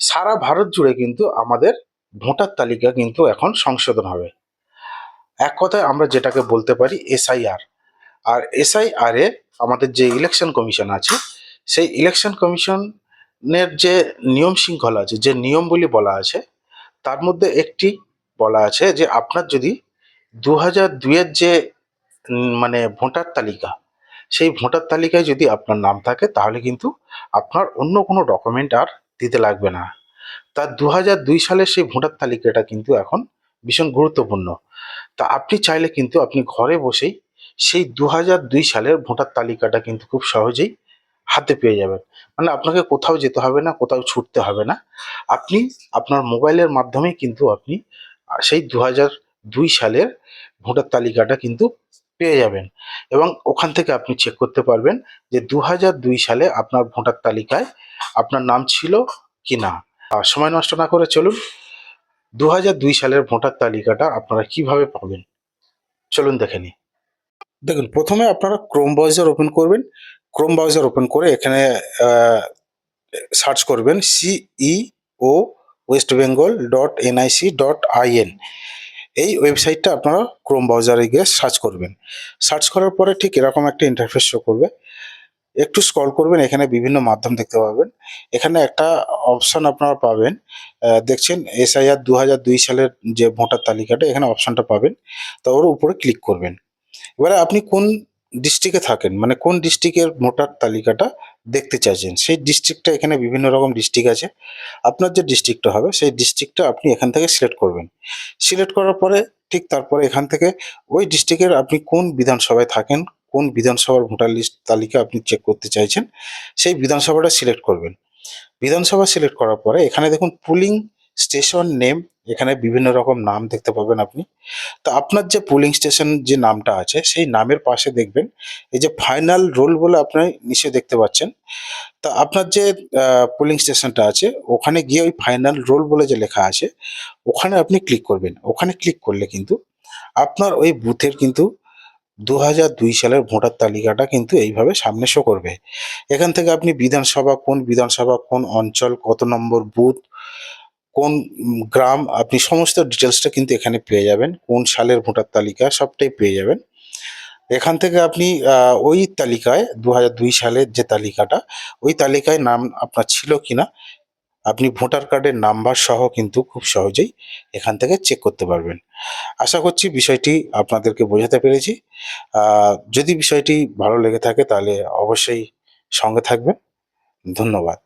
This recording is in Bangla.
সারা ভারত জুড়ে কিন্তু আমাদের ভোটার তালিকা কিন্তু এখন সংশোধন হবে। এক কথায় আমরা যেটাকে বলতে পারি এসআইআর। আর এসআইআর আমাদের যে ইলেকশন কমিশন আছে, সেই ইলেকশন কমিশনের যে নিয়ম শৃঙ্খলা আছে, যে নিয়মগুলি বলা আছে, তার মধ্যে একটি বলা আছে যে আপনার যদি দু হাজার দুইয়ের যে মানে ভোটার তালিকা, সেই ভোটার তালিকায় যদি আপনার নাম থাকে, তাহলে কিন্তু আপনার অন্য কোনো ডকুমেন্ট আর দিতে লাগবে না। তার দু হাজার দুই সালের সেই ভোটার তালিকাটা কিন্তু এখন ভীষণ গুরুত্বপূর্ণ। তা আপনি চাইলে কিন্তু আপনি ঘরে বসেই সেই দু হাজার দুই সালের ভোটার তালিকাটা কিন্তু খুব সহজেই হাতে পেয়ে যাবেন। মানে আপনাকে কোথাও যেতে হবে না, কোথাও ছুটতে হবে না। আপনি আপনার মোবাইলের মাধ্যমেই কিন্তু আপনি সেই দু হাজার দুই সালের ভোটার তালিকাটা কিন্তু পেয়ে যাবেন। এবং ওখান থেকে আপনি চেক করতে পারবেন যে দু হাজার দুই সালে আপনার ভোটার তালিকায় আপনার নাম ছিল কি না। সময় নষ্ট না করে চলুন দু হাজার দুই সালের ভোটার তালিকাটা আপনারা কীভাবে পাবেন? চলুন দেখে নিই। দেখুন, প্রথমে আপনারা ক্রোম ব্রাউজার ওপেন করবেন। ক্রোম ব্রাউজার ওপেন করে এখানে সার্চ করবেন C E O West Bengal dot NIC dot IN এই ওয়েবসাইটটা আপনারা ক্রোম ব্রাউজারে গিয়ে সার্চ করবেন। সার্চ করার পরে ঠিক এরকম একটা ইন্টারফেস শো করবে। একটু স্ক্রল করবেন, এখানে বিভিন্ন মাধ্যম দেখতে পাবেন। এখানে একটা অপশান আপনারা পাবেন। দেখছেন এসআইআর দু হাজার দুই সালের যে ভোটার তালিকাটা, এখানে অপশানটা পাবেন। তো ওর উপরে ক্লিক করবেন। এবারে আপনি কোন ডিস্ট্রিক্টে থাকেন। মানে কোন ডিস্ট্রিক্টের ভোটার তালিকাটা দেখতে চাইছেন? সেই ডিস্ট্রিক্টটা এখানে বিভিন্ন রকম ডিস্ট্রিক্ট আছে। আপনার যে ডিস্ট্রিক্টটা হবে, সেই ডিস্ট্রিক্টটা আপনি এখান থেকে সিলেক্ট করবেন। সিলেক্ট করার পরে ঠিক তারপরে এখান থেকে ওই ডিস্ট্রিক্টের আপনি কোন বিধানসভায় থাকেন, কোন বিধানসভার ভোটার লিস্ট তালিকা আপনি চেক করতে চাইছেন, সেই বিধানসভাটা সিলেক্ট করবেন। বিধানসভা সিলেক্ট করার পরে এখানে দেখুন পুলিং স্টেশন নেম এখানে বিভিন্ন রকম নাম দেখতে পাবেন আপনি। তো আপনার যে পুলিং স্টেশন যে নামটা আছে, সেই নামের পাশে দেখবেন, এই যে ফাইনাল রোল বলে আপনি নিচে দেখতে পাচ্ছেন। তা আপনার যে পুলিং স্টেশনটা আছে, ওখানে গিয়ে ওই ফাইনাল রোল বলে যে লেখা আছে, ওখানে আপনি ক্লিক করবেন। ওখানে ক্লিক করলে কিন্তু আপনার ওই বুথের কিন্তু দু হাজার দুই সালের ভোটার তালিকাটা কিন্তু এইভাবে সামনে শো করবে। এখান থেকে আপনি বিধানসভা কোন বিধানসভা কোন অঞ্চল, কত নম্বর বুথ কোন গ্রাম, আপনি সমস্ত ডিটেলসটা কিন্তু এখানে পেয়ে যাবেন। কোন সালের ভোটার তালিকা, সবটাই পেয়ে যাবেন। এখান থেকে আপনি ওই তালিকায় দু হাজার দুই সালের যে তালিকাটা, ওই তালিকায় নাম আপনার ছিল কিনা, আপনি ভোটার কার্ডের নাম্বার সহ কিন্তু খুব সহজেই এখান থেকে চেক করতে পারবেন। আশা করছি বিষয়টি আপনাদেরকে বোঝাতে পেরেছি। যদি বিষয়টি ভালো লেগে থাকে তাহলে অবশ্যই সঙ্গে থাকবেন। ধন্যবাদ।